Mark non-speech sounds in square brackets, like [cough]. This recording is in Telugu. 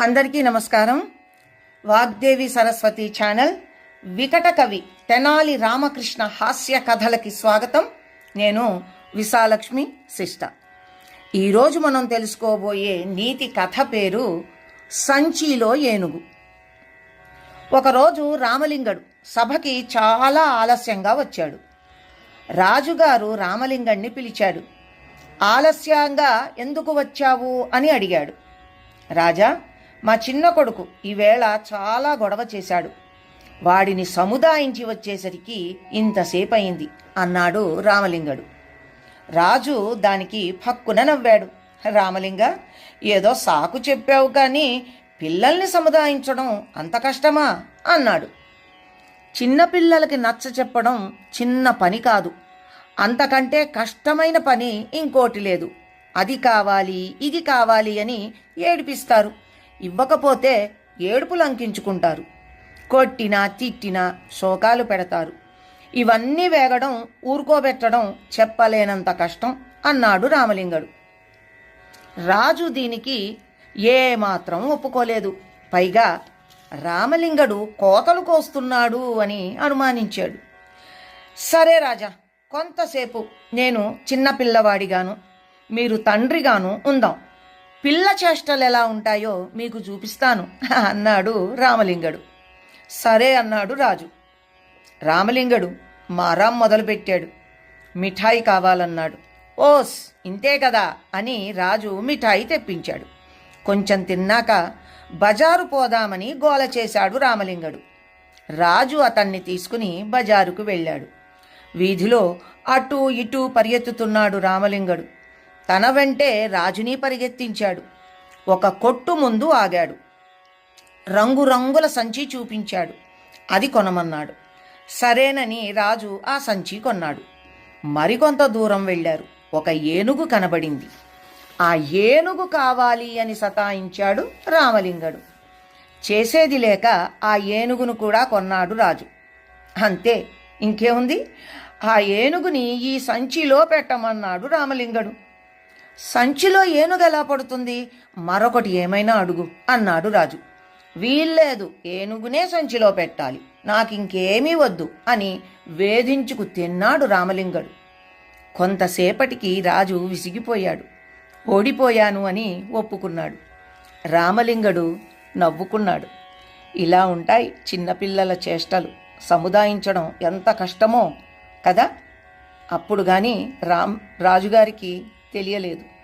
అందరికీ నమస్కారం. వాగ్దేవి సరస్వతి ఛానల్ వికట కవి తెనాలి రామకృష్ణ హాస్య కథలకి స్వాగతం. నేను విశాలక్ష్మి శిష్ట ఈరోజు మనం తెలుసుకోబోయే నీతి కథ పేరు సంచిలో ఏనుగు. ఒకరోజు రామలింగడు సభకి చాలా ఆలస్యంగా వచ్చాడు. రాజుగారు రామలింగణ్ణి పిలిచాడు. ఆలస్యంగా ఎందుకు వచ్చావు? అని అడిగాడు. రాజా మా చిన్న కొడుకు ఈవేళ చాలా గొడవ చేశాడు. వాడిని సముదాయించి వచ్చేసరికి ఇంతసేపు అయింది అన్నాడు రామలింగడు. రాజు దానికి పక్కున నవ్వాడు. రామలింగ ఏదో సాకు చెప్పావు కానీ పిల్లల్ని సముదాయించడం అంత కష్టమా? అన్నాడు. చిన్నపిల్లలకి నచ్చ చెప్పడం చిన్న పని కాదు. అంతకంటే కష్టమైన పని ఇంకోటి లేదు. అది కావాలి ఇది కావాలి అని ఏడిపిస్తారు. ఇవ్వకపోతే ఏడుపులు అంకించుకుంటారు. కొట్టినా తిట్టినా శోకాలు పెడతారు. ఇవన్నీ వేగడం ఊరుకోబెట్టడం చెప్పలేనంత కష్టం అన్నాడు రామలింగడు. రాజు దీనికి ఏమాత్రం ఒప్పుకోలేదు. పైగా రామలింగడు కోతలు కోస్తున్నాడు అని అనుమానించాడు. సరే రాజా కొంతసేపు నేను చిన్నపిల్లవాడిగాను మీరు తండ్రిగాను ఉందాం. పిల్ల చేష్టలు ఎలా ఉంటాయో మీకు చూపిస్తాను [laughs] అన్నాడు రామలింగడు. సరే అన్నాడు రాజు. రామలింగడు మారాం మొదలుపెట్టాడు. మిఠాయి కావాలన్నాడు. ఓస్ ఇంతే కదా అని రాజు మిఠాయి తెప్పించాడు. కొంచెం తిన్నాక బజారు పోదామని గోల చేశాడు రామలింగడు. రాజు అతన్ని తీసుకుని బజారుకు వెళ్ళాడు. వీధిలో అటు ఇటు పరిగెత్తుతున్నాడు రామలింగడు. తన వెంటే రాజుని పరిగెత్తించాడు. ఒక కొట్టు ముందు ఆగాడు. రంగురంగుల సంచి చూపించాడు. అది కొనమన్నాడు. సరేనని రాజు ఆ సంచి కొన్నాడు. మరికొంత దూరం వెళ్ళారు. ఒక ఏనుగు కనబడింది. ఆ ఏనుగు కావాలి అని సతాయించాడు రామలింగడు. చేసేది లేక ఆ ఏనుగును కూడా కొన్నాడు రాజు. అంతే ఇంకేముంది? ఆ ఏనుగుని ఈ సంచిలో పెట్టమన్నాడు రామలింగడు. సంచిలో ఏనుగు ఎలా పడుతుంది? మరొకటి ఏమైనా అడుగు అన్నాడు రాజు. వీల్లేదు ఏనుగునే సంచిలో పెట్టాలి. నాకింకేమీ వద్దు అని వేధించుకు తిన్నాడు రామలింగడు. కొంతసేపటికి రాజు విసిగిపోయాడు. ఓడిపోయాను అని ఒప్పుకున్నాడు. రామలింగడు నవ్వుకున్నాడు. ఇలా ఉంటాయి చిన్నపిల్లల చేష్టలు. సముదాయించడం ఎంత కష్టమో కదా? అప్పుడు కానీ రామ్ రాజుగారికి teria Ledo.